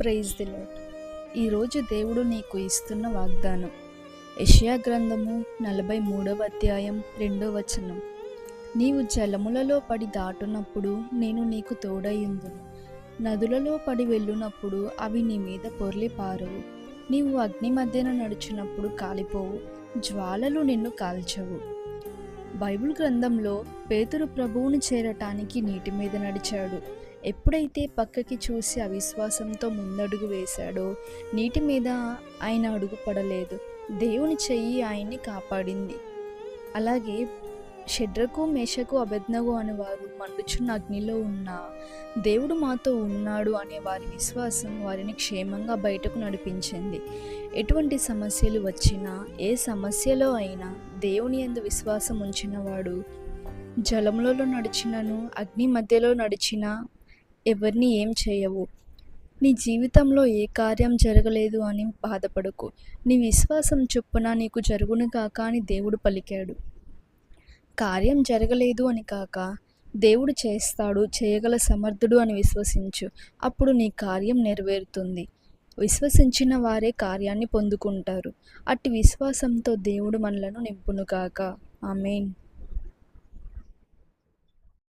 Praise the lord ఈరోజు దేవుడు నీకు ఇస్తున్న వాగ్దానం. యెషయా గ్రంథము నలభై మూడవ అధ్యాయం రెండో వచనం. నీవు జలములలో పడి దాటునప్పుడు నేను నీకు తోడయుందును నదులలో పడి వెళ్ళునప్పుడు అవి నీ మీద పొర్లి పారవు. నీవు అగ్ని మధ్యన నడుచున్నప్పుడు కాలిపోవు. జ్వాలలు నిన్ను కాల్చవు. బైబిల్ గ్రంథంలో పేతురు ప్రభువును చేరటానికి నీటి మీద నడిచాడు. ఎప్పుడైతే పక్కకి చూసి అవిశ్వాసంతో ముందడుగు వేశాడో నీటి మీద ఆయన అడుగు పడలేదు. దేవుని చెయ్యి ఆయన్ని కాపాడింది. అలాగే షడ్రకు మేషకు అబెద్నగు అనేవారు మండుచున్న అగ్నిలో ఉన్న దేవుడు మాతో ఉన్నాడు అనే వారి విశ్వాసం వారిని క్షేమంగా బయటకు నడిపించింది. ఎటువంటి సమస్యలు వచ్చినా ఏ సమస్యలో అయినా దేవుని యందు విశ్వాసం ఉంచినవాడు జలములలో నడిచినను అగ్ని మధ్యలో నడిచినా ఎవరిని ఏం చేయవు. నీ జీవితంలో ఏ కార్యం జరగలేదు అని బాధపడకు. నీ విశ్వాసం చొప్పున నీకు జరుగును కాక అని దేవుడు పలికాడు. కార్యం జరగలేదు అని కాక దేవుడు చేస్తాడు చేయగల సమర్థుడు అని విశ్వసించు. అప్పుడు నీ కార్యం నెరవేరుతుంది. విశ్వసించిన వారే కార్యాన్ని పొందుకుంటారు. అట్టి విశ్వాసంతో దేవుడు మనలను నింపును కాక ఆమెన్.